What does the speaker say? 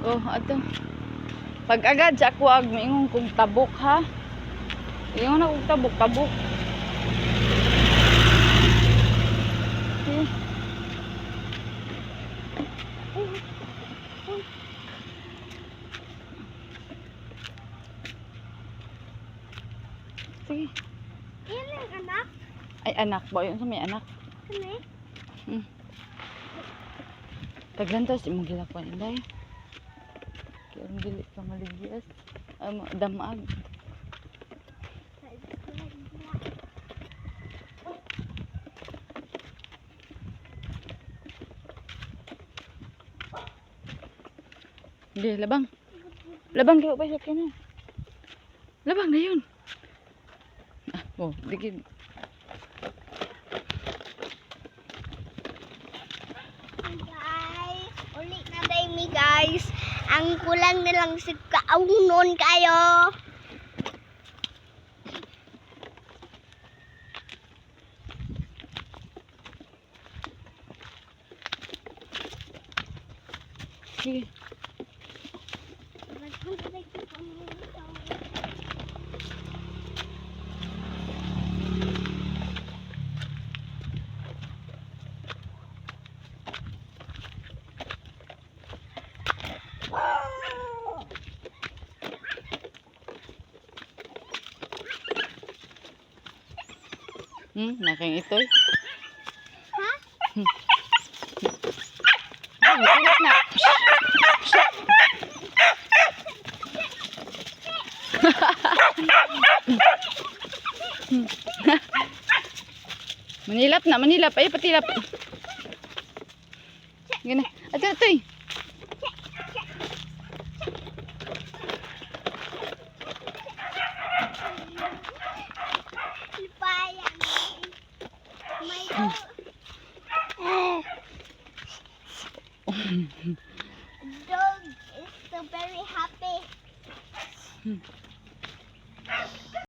Oh, ato. Pag agad sa ako ag maingon kong tabok ha. Ingon na kong tabok, tabok. Sige. Yan ang anak. Ay, anak ba? Yun sa may anak. Kani? Taglantas, imong gilakuan inday. Kaya ang dili ka maligyan. Um, damag. Hindi, labang. Labang kayo pa siya kanya. Labang na yun. Ah, oh, digid. Ang kulang na lang sa kaunon kayo. Sige. Hmm, naking itoy. Ha? Ay, ulit na. manilap na, manilap. Ay, patilap. Gana. Ato, ito dog is so very happy.